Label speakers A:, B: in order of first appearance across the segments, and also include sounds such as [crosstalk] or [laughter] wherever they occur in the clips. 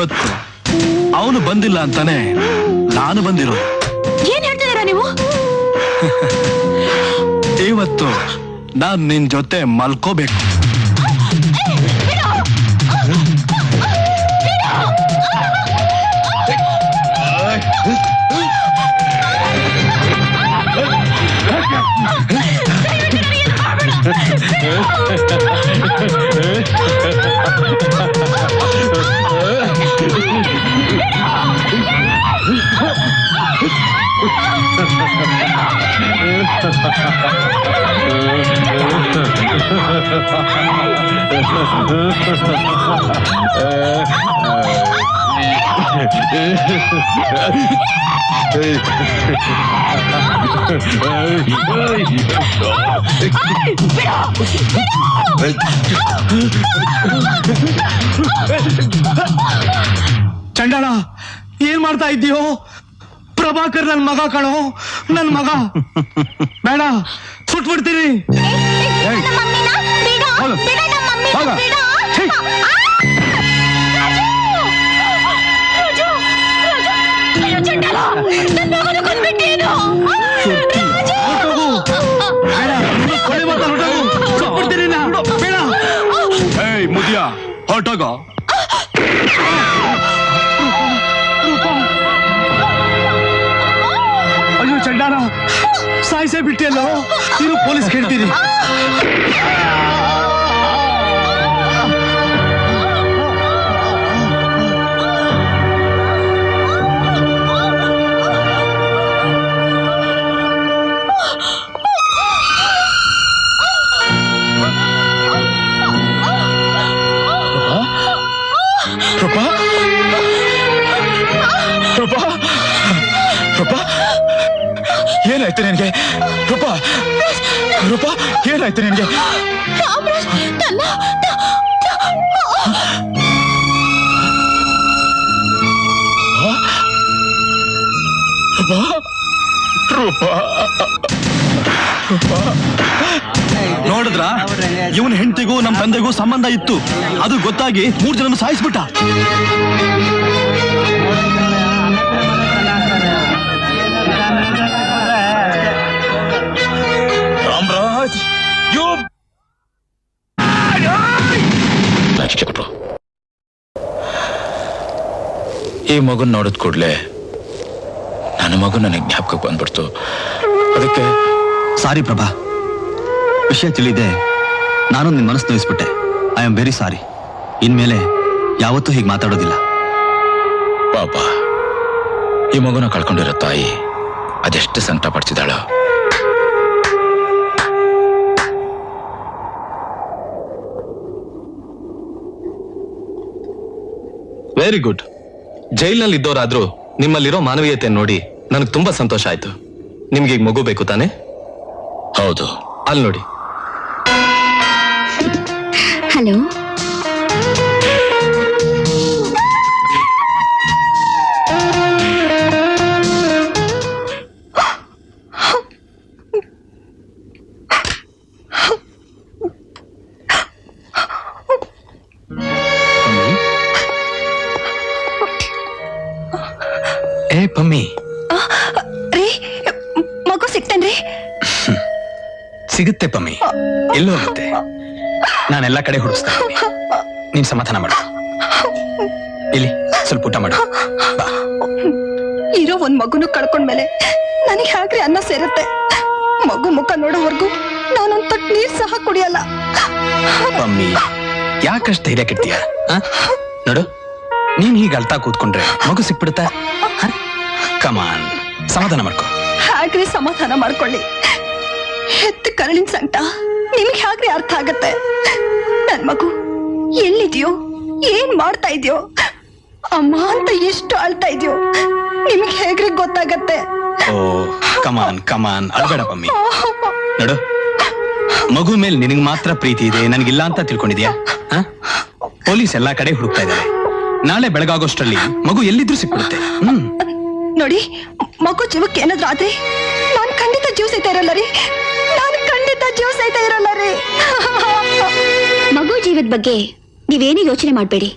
A: ಗೊತ್ತು. ಅವನು ಬಂದಿಲ್ಲ ಅಂತಾನೆ ನಾನು ಬಂದಿರೋದು.
B: ಏನ್ ಹೇಳ್ತಿದ್ದೀರಾ ನೀವು? [laughs]
A: ಇವತ್ತು ನಾನ್ ನಿನ್ ಜೊತೆ ಮಲ್ಕೋಬೇಕು.
C: ಚಂಡಾಳ ಏನ್ ಮಾಡ್ತಾ ಇದ್ದೀಯೋ ಪ್ರಭಾಕರ್ ನನ್ ಮಗ ಕಣೋ ನನ್ ಮಗ ಬೇಡ ಸುಟ್ಬಿಡ್ತೀನಿ ಹೊರಟೋಗ ಅಯ್ಯೋ ಚಂಡಾರ ಸಾಯಿಸೇ ಬಿಟ್ಟಿಯಲ್ಲೋ? ಇರು ಪೊಲೀಸ್ ಕೇಳ್ತೀನಿ.
D: ರೂಪಾ ರೂಪಾ ರೂಪಾ ಏನಾಯ್ತು ನಿನಗೆ? ರೂಪಾ ರೂಪಾ ಏನಾಯ್ತು ನಿನಗೆ? ರೂಪಾ ರೂಪಾ
A: ನೋಡಿದ್ರ? ಇವನ್ ಹೆಂಡತಿಗೂ ನಮ್ ತಂದೆಗೂ ಸಂಬಂಧ ಇತ್ತು. ಅದು ಗೊತ್ತಾಗಿ ಮೂರ್ ಜನ ಸಾಯಿಸ್ಬಿಟ್ಟ.
D: ಈ ಮಗುನ್ ನೋಡಿದ ಕೂಡ್ಲೆ ನನ್ನ ಮಗು ನನಗೆ ಜ್ಞಾಪಕಕ್ಕೆ ಬಂದ್ಬಿಡ್ತು. ಅದಕ್ಕೆ
A: ಸಾರಿ ಪ್ರಭಾ. ವಿಷಯ ತಿಳಿದೆ ನಾನು ನಿನ್ನ ಮನಸ್ಸು ನೋಯಿಸ್ಬಿಟ್ಟೆ ಐ ಆಮ್ ವೆರಿ ಸಾರಿ ಇನ್ಮೇಲೆ ಯಾವತ್ತೂ ಹೀಗೆ ಮಾತಾಡೋದಿಲ್ಲ.
D: ಪಾಪ. ಈ ಮಗುನ ಕಳ್ಕೊಂಡಿರೋ ತಾಯಿ ಅದೆಷ್ಟು ಸಂಕಟ ಪಡ್ತಿದ್ದಾಳ
E: ವೆರಿ ಗುಡ್ ಜೈಲ್ನಲ್ಲಿ ಇದ್ದವರಾದ್ರೂ ನಿಮ್ಮಲ್ಲಿರೋ ಮಾನವೀಯತೆ ನೋಡಿ ನನಗೆ ತುಂಬಾ ಸಂತೋಷ ಆಯ್ತು. ನಿಮ್ಗೆ ಈಗ ಮಗು ಬೇಕು ತಾನೆ?
D: ಹೌದು.
E: ಅಲ್ಲಿ ನೋಡಿ
D: ¿Aló? ನಾನೆಲ್ಲ ಕಡೆ ಇದ್ದೀನಿ ನೀನ್ ಸಮಾಧಾನ ಮಾಡು. ಇಲ್ಲಿ ಸ್ವಲ್ಪ ಊಟ ಮಾಡು. ಬಾ.
F: ಇರೋ ಒಂದ್ ಮಗುನು ಕಳ್ಕೊಂಡ್ಮೇಲೆ ನನಗೆ ಹಾಗ್ರಿ ಅನ್ನ ಸೇರುತ್ತೆ? ಮಗು ಮುಖ ನೋಡೋವರೆಗೂ ನಾನೊಂದ್ ತಟ್ ನೀರ್ ಸಹ ಕುಡಿಯಲ್ಲ.
D: ಮಮ್ಮಿ ಯಾಕಷ್ಟು ಧೈರ್ಯ ಕೆಡ್ತೀಯ ಆ? ನೋಡು ನೀನ್ ಹೀಗೆ ಅಳ್ತಾ ಕೂತ್ಕೊಂಡ್ರೆ ಮಗು ಸಿಕ್ಬಿಡುತ್ತಾ? ಕಮಾನ್ ಸಮಾಧಾನ ಮಾಡ್ಕೊ.
F: ಹಾಗ್ರಿ ಸಮಾಧಾನ ಮಾಡ್ಕೊಳ್ಳಿ. ಹೆತ್ತ ಕರಳಿನ ಸಂಕಟ ನಿಮ್ಗೆ ಹಾಗ್ರಿ ಅರ್ಥ ಆಗತ್ತೆ? ನನ್ ಮಗು ಎಲ್ಲಿದ್ಯೋ ಏನ್ ಮಾಡ್ತಾ ಇದ್ಯೋ ಅಮ್ಮ ಅಂತ ಎಷ್ಟು ಅಳ್ತಾ ಇದ್ಯೋ ನಿಮ್ಗೆ ಹೇಗ್ರಿ ಗೊತ್ತಾಗತ್ತೆ?
D: ಓ ಕಮಾನ್ ಕಮಾನ್ ಅಳ್ಬೇಡ ಮಮ್ಮಿ. ನೋಡು ಮಗು ಮೇಲೆ ನಿನಗ್ ಮಾತ್ರ ಪ್ರೀತಿ ಇದೆ ನನಗಿಲ್ಲ ಅಂತ ತಿಳ್ಕೊಂಡಿದ್ಯಾ? ಪೊಲೀಸ್ ಎಲ್ಲಾ ಕಡೆ ಹುಡುಕ್ತಾ ಇದ್ದಾರೆ ನಾಳೆ ಬೆಳಗಾಗೋಷ್ಟರಲ್ಲಿ ಮಗು ಎಲ್ಲಿದ್ರು ಸಿಕ್ಬಿಡುತ್ತೆ. ಹ್ಮ್.
F: ನೋಡಿ ಮಗು ಜೀವಕ್ಕೆ ಏನಾದ್ರೂ ಆದ್ರೆ ನಾನ್ ಖಂಡಿತ ಜೀವ ಸಹಿತ ಇರಲ್ಲ ರೀ. ನಾನ್ ಖಂಡಿತ ಜೀವ ಸಹಿತ ಇರಲ್ಲ.
B: ಜೀವದ ಬಗ್ಗೆ ನೀವೇನು ಯೋಚನೆ ಮಾಡಬೇಡಿ.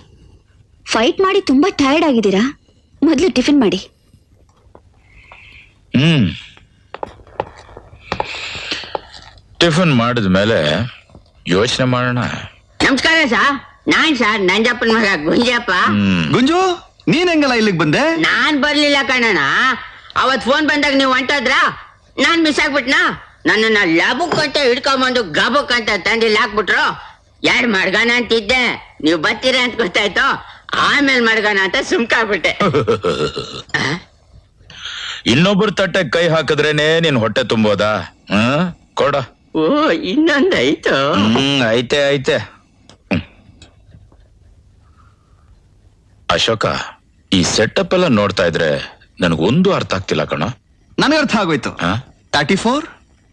B: ಫೈಟ್ ಮಾಡಿ ತುಂಬಾ ಟೈರ್ಡ್ ಆಗಿದ್ದೀರಾ? ಮೊದಲು ಟಿಫಿನ್ ಮಾಡಿ.
G: ಹ್ಮ್. ಟಿಫಿನ್ ಮಾಡಿದ ಮೇಲೆ ಯೋಚನೆ ಮಾಡೋಣ.
H: ನಮಸ್ಕಾರ ಸಾ ನಾನ್ ಸಾರ್ ನಂಜಪ್ಪನ ಮಗ ಗುಂಜಪ್ಪ.
A: ಗುಂಜು ನೀನ್ ಹೆಂಗಲ್ಲ ಇಲ್ಲಿಗೆ ಬಂದೆ?
H: ನಾನ್ ಬರ್ಲಿಲ್ಲ ಕಣಣ್ಣ. ಅವತ್ ಫೋನ್ ಬಂದಾಗ ನೀವು ಹೊಂಟೋದ್ರ? ನಾನ್ ಮಿಸ್ ಆಗ್ಬಿಟ್ನಾ? ನನ್ನನ್ನ ಲಬುಕ್ ಅಂತ ಹಿಡ್ಕೊಂಬಂದು ಗಬುಕ್ ಅಂತ ತಂದಿಲ್ಲ ಹಾಕ್ಬಿಟ್ರು. ಯಾರ್ ಮಡ್ಗಾನ ಅಂತಿದ್ದೆ? ನೀವು ಬರ್ತೀರ ಅಂತ ಗೊತ್ತಾಯ್ತು? ಆಮೇಲೆ ಮಡ್ಗಾನ ಅಂತ ಸುಮ್ಕಾಗ್ಬಿಟ್ಟೆ. [laughs]
G: ಇನ್ನೊಬ್ರ ತಟ್ಟೆ ಕೈ ಹಾಕಿದ್ರೇನೆ ನಿನ್ ಹೊಟ್ಟೆ ತುಂಬೋದಾ? ಹ್ಮ್ ಕೊಡ.
H: ಓ ಇನ್ನೊಂದಾಯ್ತು.
G: ಹ್ಮ್ ಐತೆ ಐತೆ. ಹ್ಮ್. ಅಶೋಕ ಈ ಸೆಟಪ್ ಎಲ್ಲ ನೋಡ್ತಾ ಇದ್ರೆ ನನಗೊಂದು ಅರ್ಥ ಆಗ್ತಿಲ್ಲ ಕಣ.
A: ನನಗೆ ಅರ್ಥ ಆಗೋಯ್ತು? Thirty four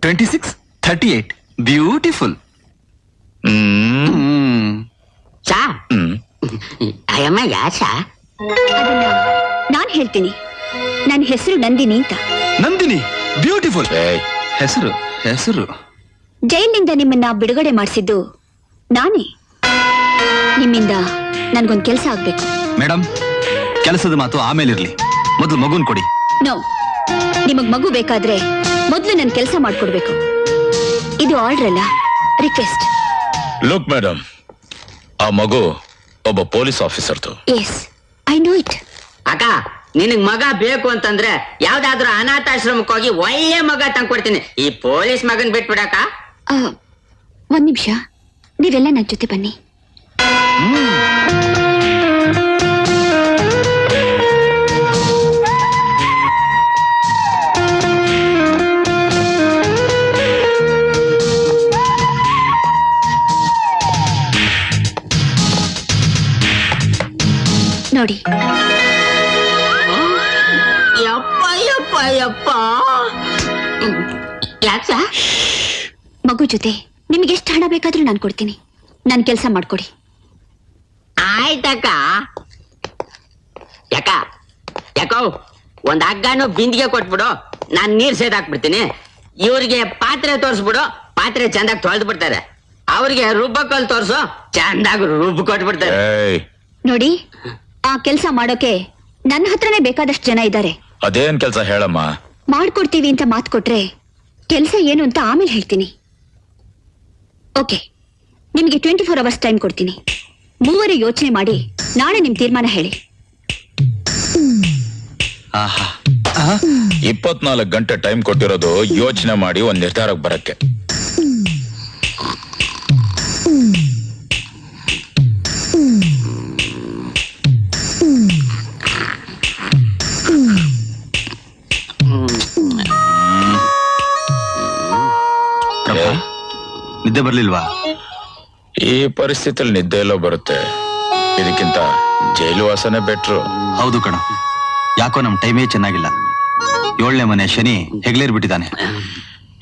A: twenty six thirty eight beautiful
G: hmm.
A: ಹ್ಮ್
H: ಸಾ
G: ಹ್ಮ್.
H: ಅಯ್ಯಮ್ಮ ಯಾ ಚಾ?
B: ಅದನ್ನ ನಾನ್ ಹೇಳ್ತೀನಿ. ನನ್ನ ಹೆಸರು ನಂದಿನಿ ಅಂತ.
A: ನಂದಿನಿ ಬ್ಯೂಟಿಫುಲ್ ಹೆಸರು ಹೆಸರು.
B: ಜೈಲಿನಿಂದ ನಿಮ್ಮನ್ನ ಬಿಡುಗಡೆ ಮಾಡಿಸಿದ್ದು ನಾನೇ. ನಿಮ್ಮಿಂದ ನನ್ಗೊಂದ್ ಕೆಲಸ ಆಗ್ಬೇಕು.
A: ಮೇಡಮ್ ಕೆಲಸದ ಮಾತು ಆಮೇಲೆ ಇರ್ಲಿ ಮೊದಲು ಮಗುನ್ ಕೊಡಿ.
B: ನೋ ನಿಮಗ್ ಮಗು ಬೇಕಾದ್ರೆ ಮೊದ್ಲು ನನ್ ಕೆಲಸ ಮಾಡ್ಕೊಡ್ಬೇಕು. ಇದು ಆರ್ಡರ್ ಅಲ್ಲ ರಿಕ್ವೆಸ್ಟ್.
G: ಲುಕ್ ಮೇಡಮ್ ಆ ಮಗು ಒಬ್ಬ ಪೊಲೀಸ್ ಆಫೀಸರ್ದು.
B: ಎಸ್ ಐ ನೋ ಇಟ್
H: ಅಕ್ಕ ನಿನಗ್ ಮಗ ಬೇಕು ಅಂತಂದ್ರೆ ಯಾವ್ದಾದ್ರು ಅನಾಥಾಶ್ರಮಕ್ಕೆ ಹೋಗಿ ಒಳ್ಳೆ ಮಗ ತಂದ್ಕೊಡ್ತೀನಿ. ಈ ಪೊಲೀಸ್ ಮಗನ್ ಬಿಟ್ಬಿಡಕ್ಕ.
B: ಒಂದ್ ನಿಮಿಷ. ನೀವೆಲ್ಲ ನನ್ನ ಜೊತೆ ಬನ್ನಿ. ಜೊತೆ ನಿಮ್ಗೆ ಎಷ್ಟು ಹಣ ಬೇಕಾದ್ರೂ ನಾನು ಕೊಡ್ತೀನಿ. ನಾನು ಕೆಲಸ ಮಾಡ್ಕೊಡಿ.
H: ಆಯ್ತಕ್ಕ. ಯಾಕ? ಯಾಕೋ? ಒಂದ್ ಹಗ್ಗನು ಬಿಂದಿಗೆ ಕೊಟ್ಬಿಡು ನಾನ್ ನೀರ್ ಸೇದಾಕ್ಬಿಡ್ತೀನಿ ಇವ್ರಿಗೆ ಪಾತ್ರೆ ತೋರಿಸ್ಬಿಡು ಪಾತ್ರೆ ಚಂದಾಗ್ ತೊಳೆದು ಬಿಡ್ತಾರೆ. ಅವ್ರಿಗೆ ರುಬ್ಬಕ್ಕಲ್ ತೋರ್ಸು ಚಂದಾಗ್ ರುಬ್ಬ್ ಕೊಟ್ಬಿಡ್ತಾರೆ.
B: ನೋಡಿ ಆ ಕೆಲಸ ಮಾಡೋಕೆ ನನ್ನ ಹತ್ರನೇ ಬೇಕಾದಷ್ಟು ಜನ ಇದ್ದಾರೆ.
G: ಅದೇನ್ ಕೆಲಸ ಹೇಳಮ್ಮ?
B: ಮಾಡ್ಕೊಡ್ತೀವಿ ಅಂತ ಮಾತು ಕೊಟ್ರೆ ಕೆಲಸ ಏನು ಅಂತ ಆಮೇಲೆ ಹೇಳ್ತೀನಿ. ಓಕೆ. ನಿಮಗೆ ಟ್ವೆಂಟಿ ಫೋರ್ ಅವರ್ಸ್ ಟೈಮ್ ಕೊಡ್ತೀನಿ. ಮೂವರು ಯೋಚನೆ ಮಾಡಿ ನಾಳೆ ನಿಮ್ ತೀರ್ಮಾನ ಹೇಳಿ.
A: ಆಹಾ.
G: ಇಪ್ಪತ್ನಾಲ್ಕು ಗಂಟೆ ಟೈಮ್ ಕೊಟ್ಟಿರೋದು ಯೋಚನೆ ಮಾಡಿ ಒಂದ್ ನಿರ್ಧಾರಕ್ಕೆ ಬರಕ್ಕೆ.
A: ಪ್ರಭಾ? ನಿದ್ದೆ ಬರ್ಲಿಲ್ವಾ?
G: ಈ ಪರಿಸ್ಥಿತಿಯಲ್ಲಿ ನಿದ್ದೆ ಎಲ್ಲೋ ಬರುತ್ತೆ. ಇದಕ್ಕಿಂತ ಜೈಲು ವಾಸನೆ ಬೆಟ್ರು.
A: ಹೌದು ಕಣ. ಯಾಕೋ ನಮ್ ಟೈಮೇ ಚೆನ್ನಾಗಿಲ್ಲ. ಏಳನೇ ಮನೆ ಶನಿ ಹೆಗ್ಲೇರ್ ಬಿಟ್ಟಿದ್ದಾನೆ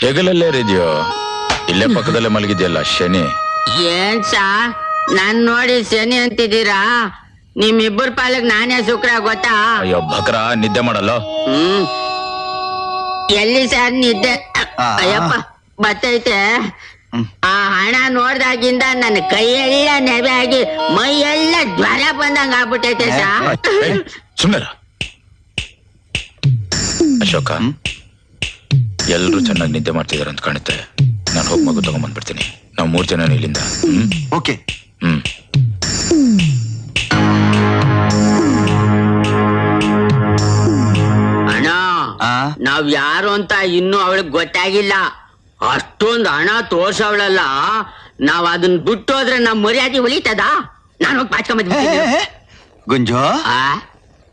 G: ಹೆಗಲಲ್ಲೇರಿದ್ಯೋ ಇಲ್ಲೇ ಪಕ್ಕದಲ್ಲೇ ಮಲಗಿದ್ಯಲ್ಲ ಶನಿ?
H: ಏನ್ ಸಾ? ನಾನ್ ನೋಡಿ ಶನಿ ಅಂತಿದ್ದೀರಾ? ನಿಮ್ಮಿಬ್ಬರ ಪಾಲಕ್ ನಾನೇ ಶುಕ್ರ ಗೊತ್ತಾ?
G: ಅಯ್ಯೋ ಭಕ್ರ ನಿದ್ದೆ ಮಾಡಲ್ಲ?
H: ಹ್ಮ್. ಎಲ್ಲಿ ಸರ್ ನಿದ್ದೆ?
A: ಆ.
H: ಅಯ್ಯಪ್ಪ ಬತ್ತೈತೆ. ಆ ಹಣ ನೋಡ್ದಾಗಿಂದ ನನ್ನ ಕೈಯೆಲ್ಲ ನೆವೆ ಆಗಿ ಮೈಯೆಲ್ಲ ಜ್ವರ ಬಂದಂಗ ಆಗ್ಬಿಟ್ಟೈತೆ ಸಾ.
G: ಸುಮ್ಮನೆ ಅಶೋಕ ಎಲ್ಲರೂ ಚೆನ್ನಾಗಿ ನಿದ್ದೆ ಮಾಡ್ತಿದಾರೆ ಅಂತ ಕಾಣುತ್ತೆ. ನಾನು ಹೋಗಿ ಮಗು ತಗೊಂಡ್ಬಂದ್ಬಿಡ್ತೀನಿ ನಾವು ಮೂರ್ ಜನ ಇಲ್ಲಿಂದ. ಹ್ಮ್?
A: ಓಕೆ.
G: ಹ್ಮ್.
H: ಅಣ್ಣ
A: ಆ?
H: ನಾವ್ ಯಾರು ಅಂತ ಇನ್ನೂ ಅವಳಿಗೆ ಗೊತ್ತಾಗಿಲ್ಲ. ಅಷ್ಟೊಂದ್ ಹಣ ತೋರ್ಸವಳಲ್ಲ. ನಾವ್ ಅದನ್ನ ಬಿಟ್ಟು ಹೋದ್ರೆ ನಮ್ ಮರ್ಯಾದೆ ಉಳಿತದ? ನಾನು ಹೋಗಿ
A: ಹೇ, ಗುಂಜು?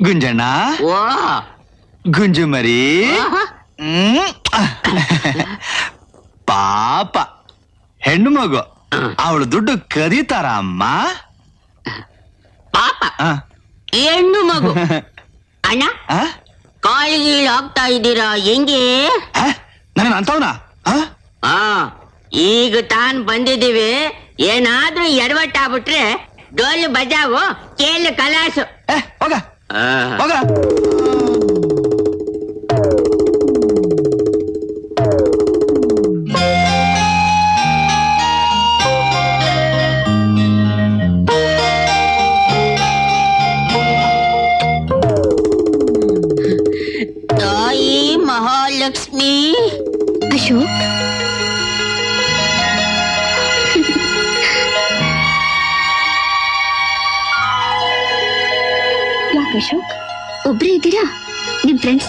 A: ಗುಂಜಣ್ಣ?
H: ಓ.
A: ಗುಂಜು ಮರಿ. ಪಾಪ. ಹೆಣ್ಣು ಮಗು. ಅವಳು ದುಡ್ಡು ಕದೀತಾರ ಅಮ್ಮ?
H: ಪಾಪ. ಹೆಣ್ಣು ಮಗು. [laughs] ಅಣ್ಣ
A: ಆ?
H: ಕಾಲಿಗೆ ಹೋಗ್ತಾ ಇದ್ದೀರಾ? ಹೆಂಗೆ?
A: ಆ? ನನ್ನ ಅಂತವನ
H: ಈಗ ತಾನ್ ಬಂದಿದೀವಿ ಏನಾದ್ರೂ ಎಡವಟ್ಟಾಗ್ಬಿಟ್ರೆ ಡೋಲು ಬಜಾವು ಕೇಳು ಕಲಾಸು
A: ಹೋಗ
H: ಆ.
A: ಹೋಗ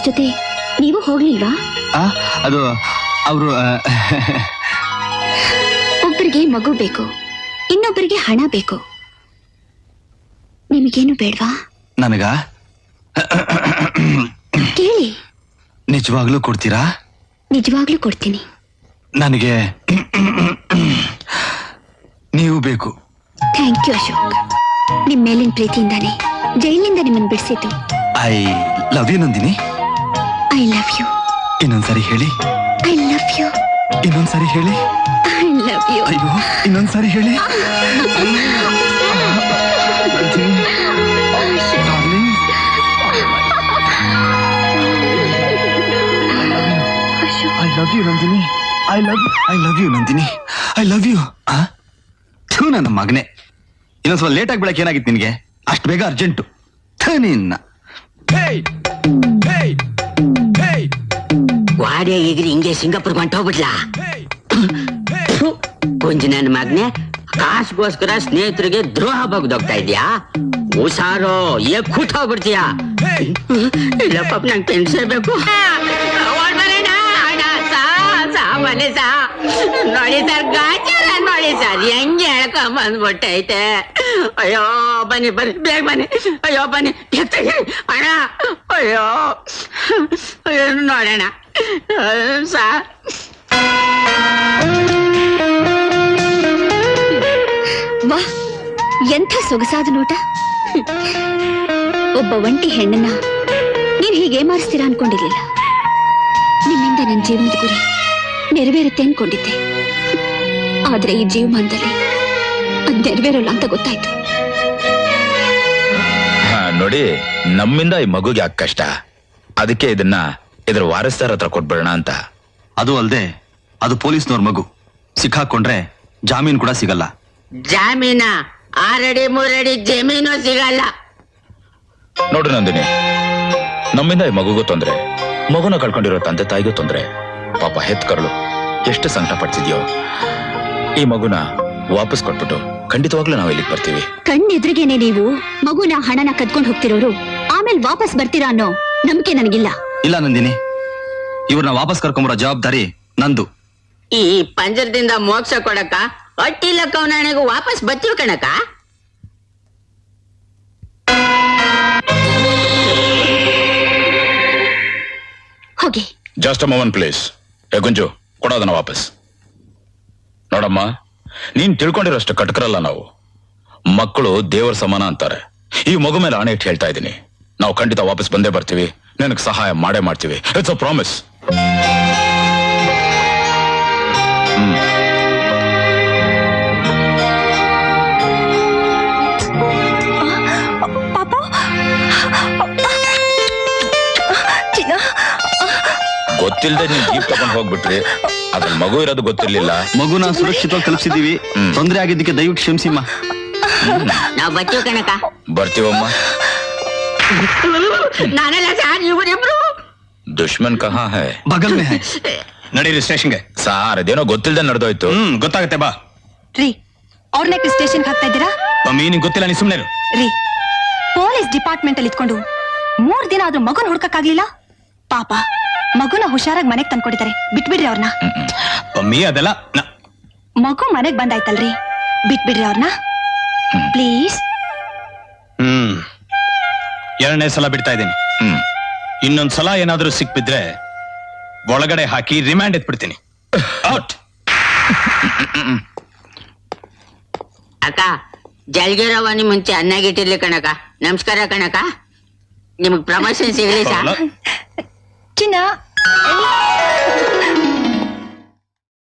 B: ಜೊತೆ ನೀವು ಹೋಗ್ಲಿಲ್ವಾ?
A: ಆ, ಅದು ಅವರು
B: ಒಬ್ಬರಿಗೆ ಮಗು ಬೇಕು ಇನ್ನೊಬ್ಬರಿಗೆ ಹಣ ಬೇಕು. ನಿಮಗೇನು ಬೇಡ್ವಾ?
A: ನನಗ?
B: ಕೇಳಿ.
A: ನಿಜವಾಗ್ಲೂ ಕೊಡ್ತೀರಾ?
B: ನಿಜವಾಗ್ಲೂ ಕೊಡ್ತೀನಿ.
A: ನನಗೆ ನೀವು ಬೇಕು.
B: Thank you Ashok. ನಿಮ್ಮ ಮೇಲಿನ ಪ್ರೀತಿಯಿಂದಾನೆ ಜೈಲಿನಿಂದ ನಿಮ್ಮನ್ನು ಬಿಡಿಸಿದ್ದು.
A: I love you Nandini.
B: I love you
A: ಇನ್ನೊಂದ್ಸರಿ ಹೇಳಿ.
B: ಐ ಲವ್ ಯು
A: ಇನ್ನೊಂದ್ಸರಿ ಹೇಳಿ.
B: ಐ ಲವ್ ಯು
A: ಅಯ್ಯೋ ಇನ್ನೊಂದ್ಸರಿ ಹೇಳಿ. I love you Nandini. I love I love you Nandini. I love you ಥೂ ನನ್ನ ಮಗನೇ. ಇನ್ನೊಂದ್ ಸ್ವಲ್ಪ ಲೇಟ್ ಆಗಿ ಏನಾಗಿತ್ತು ನಿನಗೆ? ಅಷ್ಟು ಬೇಗ ಅರ್ಜೆಂಟು ಥೂ ನಿನ್ನ.
H: ವಾಡೆ ಈಗ ಹಿಂಗೆ ಸಿಂಗಾಪುರ್ ಹೊಂಟೋಗ್ಬಿಟ್ಲಾ ಕುಂಜ್ ನನ್ ಮಗ್ನೆ, ಕಾಸ್ಗೋಸ್ಕರ ಸ್ನೇಹಿತರಿಗೆ ದ್ರೋಹ ಬಗ್ದೋಗ್ತಾ ಇದ್ಯಾ? ಹುಷಾರೋ, ಏ ಕೂತೋಗ್ಬಿಡ್ತೀಯಾ ಇಲ್ಲ ಪಾಪ, ನಂಗೆ ಪೆನ್ಷನ್ ಬೇಕು. ನೋಡಿ ಸರ್ ಗಾಚಾರ ನೋಡಿ ಸರ್, ಹೆಂಗೆ ಹೇಳ್ಕೊಂಡ್ ಬಂದ್ಬಿಟ್ಟೈತೆ ಅಯ್ಯೋ, ಬನ್ನಿ ಬನ್ನಿ, ಬೇಗ ಬನ್ನಿ. ಅಯ್ಯೋ, ಬನ್ನಿ ಎತ್ತಿಗೆ ಅಣ್ಣ. ಅಯ್ಯೋ ಅಯ್ಯೋ ನೋಡೋಣ ಸಾ.
B: ವಾ, ಎಂಥ ಸೊಗಸಾದ ನೋಟ. ಒಬ್ಬ ಒಂಟಿ ಹೆಣ್ಣನ್ನ ನೀನು ಹೀಗೆ ಮಾರಿಸ್ತೀರಾ ಅನ್ಕೊಂಡಿರ್ಲಿಲ್ಲ. ನಿಮ್ಮಿಂದ ನನ್ನ ಜೀವನದ ಗುರಿ ನೆರವೇರುತ್ತೆ ಅನ್ಕೊಂಡಿದ್ದೆ. ಆದ್ರೆ ಈ ಜೀವಮಾನದಲ್ಲಿ ಅದ್ ನೆರವೇರಲ್ಲ ಅಂತ ಗೊತ್ತಾಯ್ತು.
G: ಹಾ, ನೋಡಿ ನಮ್ಮಿಂದ ಈ ಮಗುಗೆ ಯಾಕೆ ಕಷ್ಟ? ಅದಕ್ಕೆ ಇದನ್ನ ಇದ್ರ ವಾರಸ್ದಾರ ಹತ್ರ ಕೊಟ್ಬಿಡೋಣ ಅಂತ.
A: ಅದು ಅಲ್ದೆ ಅದು ಪೊಲೀಸ್ನವ್ರ ಮಗು. ಸಿಕ್ಕಾಕೊಂಡ್ರೆ ಜಾಮೀನು ಕೂಡ ಸಿಗಲ್ಲ.
H: ಜಾಮೀನ ಆರಡಿ ಮೂರಡಿ ಜಮೀನು ಸಿಗಲ್ಲ.
G: ನೋಡು ನಂದಿನಿ ನಮ್ಮಿಂದ ಈ ಮಗುಗೂ ತೊಂದ್ರೆ. ಮಗುನ ಕಳ್ಕೊಂಡಿರೋ ತಂದೆ ತಾಯಿಗೂ ತೊಂದ್ರೆ. ಪಾಪ ಹೆತ್ ಕರಳು. ಎಷ್ಟು ಸಂಕಟ ಪಡ್ತಿದ್ಯೋ. ಈ ಮಗುನ ವಾಪಸ್ ಕೊಟ್ಬಿಟ್ಟು ಖಂಡಿತವಾಗ್ಲೂ ನಾವು ಇಲ್ಲಿಗೆ ಬರ್ತೀವಿ.
B: ಕಣ್ಣೆದ್ರಿಗೇನೆ ನೀವು ಮಗುನ ಹಣನ ಕದ್ಕೊಂಡು ಹೋಗ್ತಿರೋರು ಆಮೇಲೆ ವಾಪಸ್ ಬರ್ತೀರಾ ಅನ್ನೋ ನಂಬಿಕೆ ನನಗಿಲ್ಲ.
A: ಇಲ್ಲ ನಂದಿನಿ ಇವ್ರನ್ನ ವಾಪಸ್ ಕರ್ಕೊಂಬರೋ ಜವಾಬ್ದಾರಿ ನಂದು.
H: ಈ ಪಂಜರದಿಂದ ಮೋಕ್ಷ ಕೊಡಕ ಅಟ್ಟಿಲ್ಲ ಕೌನಾಣೆಗೂ ವಾಪಸ್ ಬರ್ತೀವಿ ಕಣಕ
B: ಹೋಗಿ.
G: ಜಸ್ಟ್ ಮೋಮನ್ ಪ್ಲೇಸ್ ಏ ಗುಂಜು ಕೊಡೋದನ್ನ ವಾಪಸ್. ನೋಡಮ್ಮ, ನೀನ್ ತಿಳ್ಕೊಂಡಿರೋಷ್ಟು ಕಟ್ಕರಲ್ಲ ನಾವು. ಮಕ್ಕಳು ದೇವರ ಸಮಾನ ಅಂತಾರೆ. ಈ ಮಗು ಮೇಲೆ ಆಣೆ ಇಟ್ಟು ಹೇಳ್ತಾ ಇದ್ದೀನಿ. ನಾವು ಖಂಡಿತ ವಾಪಸ್ ಬಂದೇ ಬರ್ತೀವಿ. ನಿನಗೆ ಸಹಾಯ ಮಾಡೇ ಮಾಡ್ತೀವಿ. ಇಟ್ಸ್ ಅ ಪ್ರಾಮಿಸ್
F: ಪಾಪ
G: ಗೊತ್ತಿಲ್ಲದೆ ನೀವು ಜೀಪ್ ತಗೊಂಡು ಹೋಗ್ಬಿಟ್ರಿ. ಅದ್ರಲ್ಲಿ ಮಗು ಇರೋದು ಗೊತ್ತಿರ್ಲಿಲ್ಲ.
A: ಮಗುನ ಸುರಕ್ಷಿತವಾಗಿ ತಲುಪಿಸಿದೀವಿ. ತೊಂದರೆ ಆಗಿದ್ದಕ್ಕೆ ದಯವಿಟ್ಟು ಕ್ಷಮಿಸಿಮ್ಮ.
H: ನಾವ್ ಬರ್ತೀವಿ ಕಣಕ
G: ಬರ್ತೀವಮ್ಮ.
H: ನಾನೆಲ್ಲ ಸಾರ್ ಇವರಿಬ್ರು
G: ದುಶ್ಮನ್ ಕಹಾ ಹೈ.
A: ಬಗಲ್ ಮೇ ಹೈ.
D: ನಡೀರಿ ಸ್ಟೇಷನ್ಗೆ.
G: ಸಾರ್ ಅದೇನೋ ಗೊತ್ತಿಲ್ಲದೆ ನಡೆದೋಯ್ತು.
D: ಹ್ಮ್ ಗೊತ್ತಾಗುತ್ತೆ ಬಾ.
F: ರೀ ಅವ್ರನ್ನ ಸ್ಟೇಷನ್ ಹಾಕ್ತಾ ಇದ್ದೀರಾ?
D: ಮಮ್ಮಿ ನಿಂಗೆ ಗೊತ್ತಿಲ್ಲ ನೀ ಸುಮ್ಮನೆ.
F: ರೀ ಪೊಲೀಸ್ ಡಿಪಾರ್ಟ್ಮೆಂಟ್ ಅಲ್ಲಿ ಇಟ್ಕೊಂಡು ಮೂರ್ ದಿನ ಆದ್ರೂ ಮಗುನ ಹುಡ್ಕಕ್ಕಾಗ್ಲಿಲ್ಲ? ಪಾಪ. ಮಗುನ ಹುಷಾರಾಗಿ ಮನೆಗ್ ತಂದ್ಕೊಡಿದ್ದಾರೆ ಬಿಟ್ಬಿಡ್ರಿ ಅವ್ರನ್ನ
D: ಮಮ್ಮಿ ಅದೆಲ್ಲ ನ-
F: ಮಗು ಮನೆಗ್ ಬಂದಾಯ್ತಲ್ರಿ. ಬಿಟ್ಬಿಡ್ರಿ ಅವ್ರನ್ನ ಪ್ಲೀಸ್.
D: ಹ್ಮ್. ಎರಡನೇ ಸಲ ಬಿಡ್ತಾ ಇದ್ದೀನಿ.
G: ಹ್ಮ್.
D: ಇನ್ನೊಂದ್ ಸಲ ಏನಾದ್ರೂ ಸಿಕ್ಬಿದ್ರೆ ಒಳಗಡೆ ಹಾಕಿ ರಿಮ್ಯಾಂಡ್ ಎತ್ಬಿಡ್ತೀನಿ. ಔಟ್.
H: ಅಕ್ಕ ಜಲ್ಗಿರವನಿ ಮುಂಚೆ ಅನ್ನಾಗಿಟ್ಟಿರ್ಲಿ ಕಣಕ ನಮಸ್ಕಾರ ಕಣಕ ನಿಮಗ್ ಪ್ರಮೋಷನ್ ಸಿಗ್ಲಿ ಸಾ.
F: చిన్న